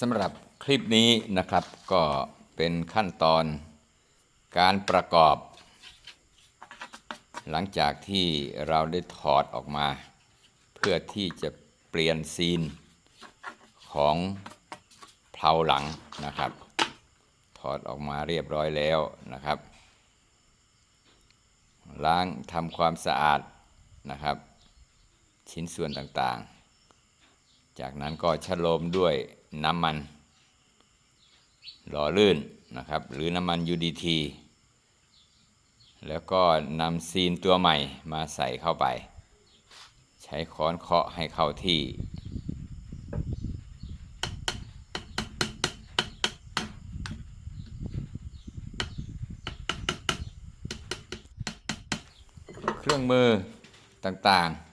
สำหรับคลิปนี้นะครับก็เป็นขั้นตอนการประกอบ หลังจากที่เราได้ถอดออกมา เพื่อที่จะเปลี่ยนซีนของเพลาหลังนะครับ ถอดออกมาเรียบร้อยแล้วนะครับ ล้างทำความสะอาดนะครับ ชิ้นส่วนต่างๆ จากนั้นก็ชะโลมด้วยน้ำมัน หล่อลื่นนะครับ หรือน้ำมัน UDT แล้วก็นำซีนตัวใหม่มาใส่เข้าไป ใช้ค้อนเคาะให้เข้าที่ เครื่องมือต่างๆ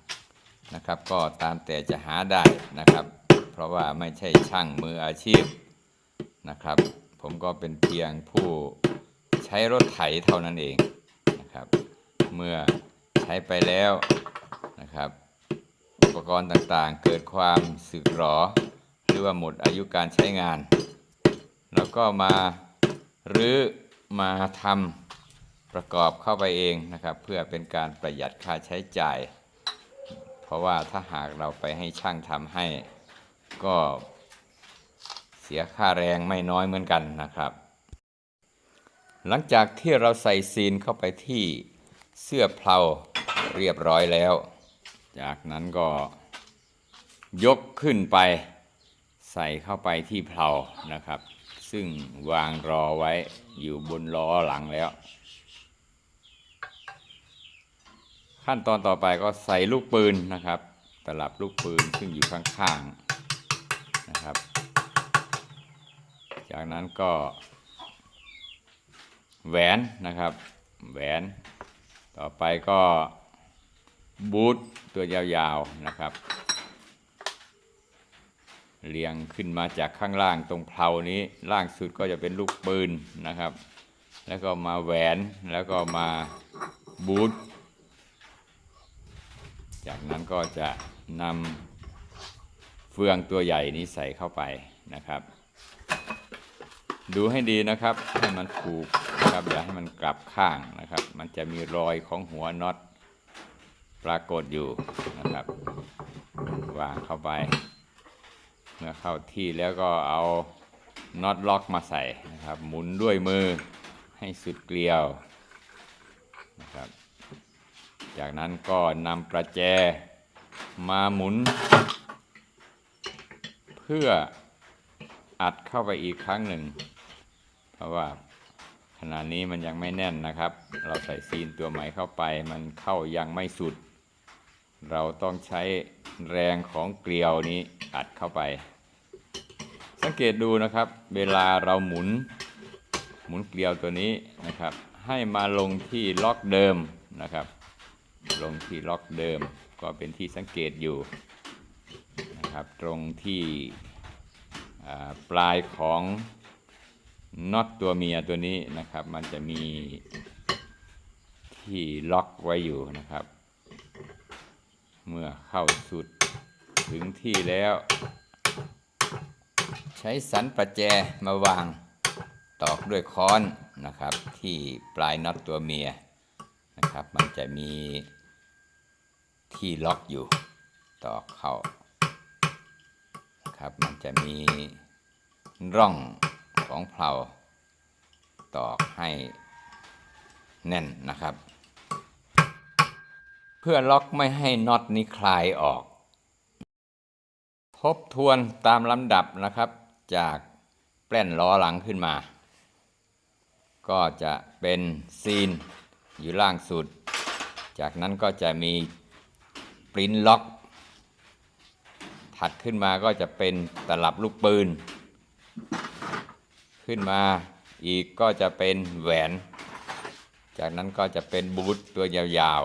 นะครับ ก็ตามแต่จะหาได้นะครับ เพราะว่าไม่ใช่ช่างมืออาชีพนะครับ ผมก็เป็นเพียงผู้ใช้รถไถเท่านั้นเองนะครับ เมื่อใช้ไปแล้วนะครับ อุปกรณ์ต่างๆ เกิดความสึกหรอ หรือว่าหมดอายุการใช้งาน แล้วก็มารื้อมาทำประกอบเข้าไปเองนะครับ เพื่อเป็นการประหยัดค่าใช้จ่าย ราะว่าถ้าหากเราไปให้ช่างทำให้ก็เสียค่าแรงไม่น้อยเหมือนกันนะครับ หลังจากที่เราใส่ซีนเข้าไปที่เสื้อเพลาเรียบร้อยแล้ว จากนั้นก็ยกขึ้นไปใส่เข้าไปที่เพลานะครับ ซึ่งวางรอไว้อยู่บนล้อหลังแล้ว ขั้นตอนต่อไปก็ใส่ลูกปืนนะครับ ตลับลูกปืนซึ่งอยู่ข้างๆนะครับ จากนั้นก็ แหวนนะครับ แหวนต่อไปก็บูทตัวยาวๆนะครับ เรียงขึ้นมาจากข้างล่างตรงเพลานี้ล่างสุดก็จะเป็นลูกปืนนะครับ แล้วก็มาแหวนแล้วก็มาบูท จากนั้นก็จะนำเฟืองตัวใหญ่นี้ใส่เข้าไปนะครับ ดูให้ดีนะครับให้มันถูกนะครับอย่าให้มันกลับข้างนะครับ มันจะมีรอยของหัวน็อตปรากฏอยู่นะครับวางเข้าไป เมื่อเข้าที่แล้วก็เอาน็อตล็อกมาใส่นะครับ หมุนด้วยมือให้สุดเกลียวนะครับ จากนั้นก็นำประแจมาหมุน เพื่ออัดเข้าไปอีกครั้งหนึ่ง เพราะว่าขณะนี้มันยังไม่แน่นนะครับ เราใส่ซีนตัวใหม่เข้าไปมันเข้ายังไม่สุด เราต้องใช้แรงของเกลียวนี้อัดเข้าไป สังเกตดูนะครับ เวลาเราหมุน หมุนเกลียวตัวนี้นะครับ ให้มาลงที่ล็อกเดิมนะครับ ลงที่ล็อกเดิมก็เป็นที่สังเกตอยู่นะครับตรงที่ปลายของน็อตตัวเมียตัวนี้นะครับ มันจะมีที่ล็อกไว้อยู่นะครับ เมื่อเข้าสุดถึงที่แล้ว ใช้สันประแจมาวางตอกด้วยค้อนนะครับ ที่ปลายน็อตตัวเมีย นะครับ มันจะมีที่ล็อกอยู่ตอกเข้าครับ มันจะมีร่องของเพลาตอกให้แน่นนะครับ เพื่อล็อกไม่ให้น็อตนี้คลายออก ทบทวนตามลำดับนะครับ จากแป้นล้อหลังขึ้นมา ก็จะเป็นซีน อยู่ล่างสุด จากนั้นก็จะมีปริ้นล็อก ถัดขึ้นมาก็จะเป็นตลับลูกปืน ขึ้นมาอีกก็จะเป็นแหวน จากนั้นก็จะเป็นบูทตัวยาว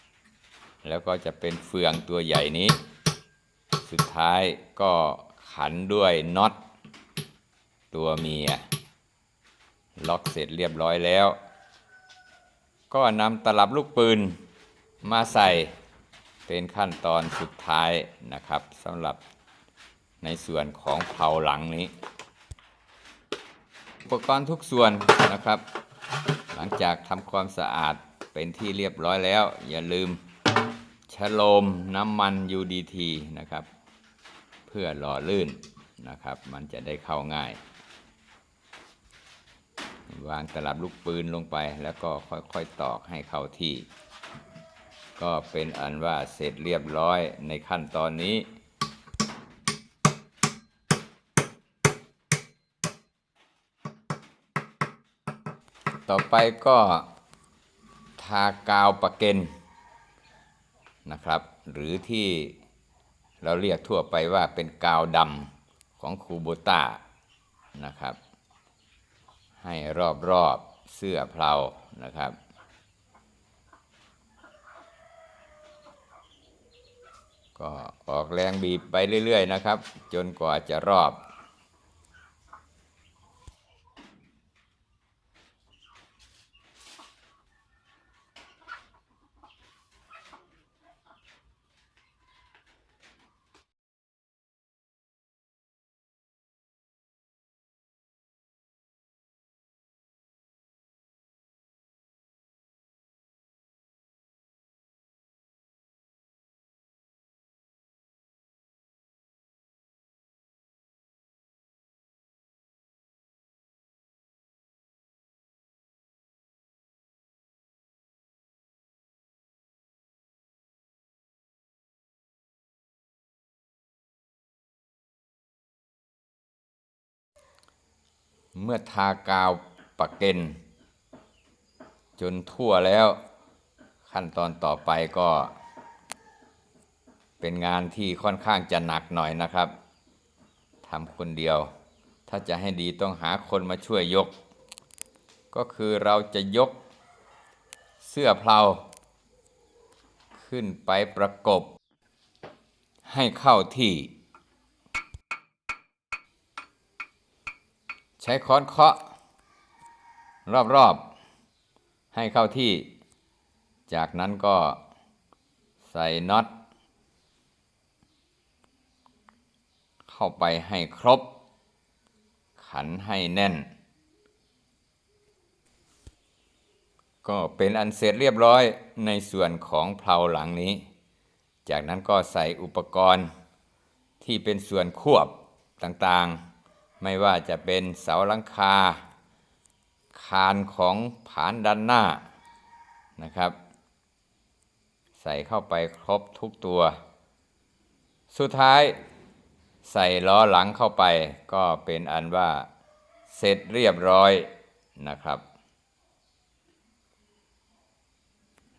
ๆ แล้วก็จะเป็นเฟืองตัวใหญ่นี้ สุดท้ายก็ขันด้วยน็อตตัวเมีย ล็อกเสร็จเรียบร้อยแล้ว ก็นำตลับลูกปืนมาใส่เป็นขั้นตอนสุดท้ายนะครับสำหรับในส่วนของเผาหลังนี้ อุปกรณ์ทุกส่วนนะครับ หลังจากทำความสะอาดเป็นที่เรียบร้อยแล้ว อย่าลืมชะโลมน้ำมัน UDT นะครับ เพื่อหล่อลื่นนะครับ มันจะได้เข้าง่าย วางตลับลูกปืนลงไป แล้วก็ค่อยๆตอกให้เข้าที่ ก็เป็นอันว่าเสร็จเรียบร้อยในขั้นตอนนี้ ต่อไปก็ทากาวปะเก็นนะครับ หรือที่เราเรียกทั่วไปว่าเป็นกาวดำของคูโบต้านะครับ ให้รอบๆเสื้อเพลานะครับ ก็ออกแรงบีบไปเรื่อย ๆ นะครับ จนกว่าจะรอบ เมื่อทากาวปะเก็น จนทั่วแล้วขั้นตอนต่อไปก็ เป็นงานที่ค่อนข้างจะหนักหน่อยนะครับทำคนเดียว ถ้าจะให้ดีต้องหาคนมาช่วยยก ก็คือเราจะยกเสื้อเพลาขึ้นไปประกบให้เข้าที่ ใช้ค้อนเคาะ รอบๆ ให้เข้าที่ จากนั้นก็ใส่น็อต เข้าไปให้ครบ ขันให้แน่น ก็เป็นอันเสร็จเรียบร้อยในส่วนของเพลาหลังนี้ จากนั้นก็ใส่อุปกรณ์ที่เป็นส่วนควบต่างๆ ไม่ว่าจะเป็นเสาหลังคา คานของผานด้านหน้านะครับ ใส่เข้าไปครบทุกตัว สุดท้ายใส่ล้อหลังเข้าไปก็เป็นอันว่าเสร็จเรียบร้อยนะครับ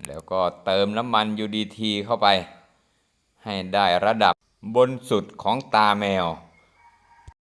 แล้วก็เติมน้ำมัน UDT เข้าไป ให้ได้ระดับบนสุดของตาแมว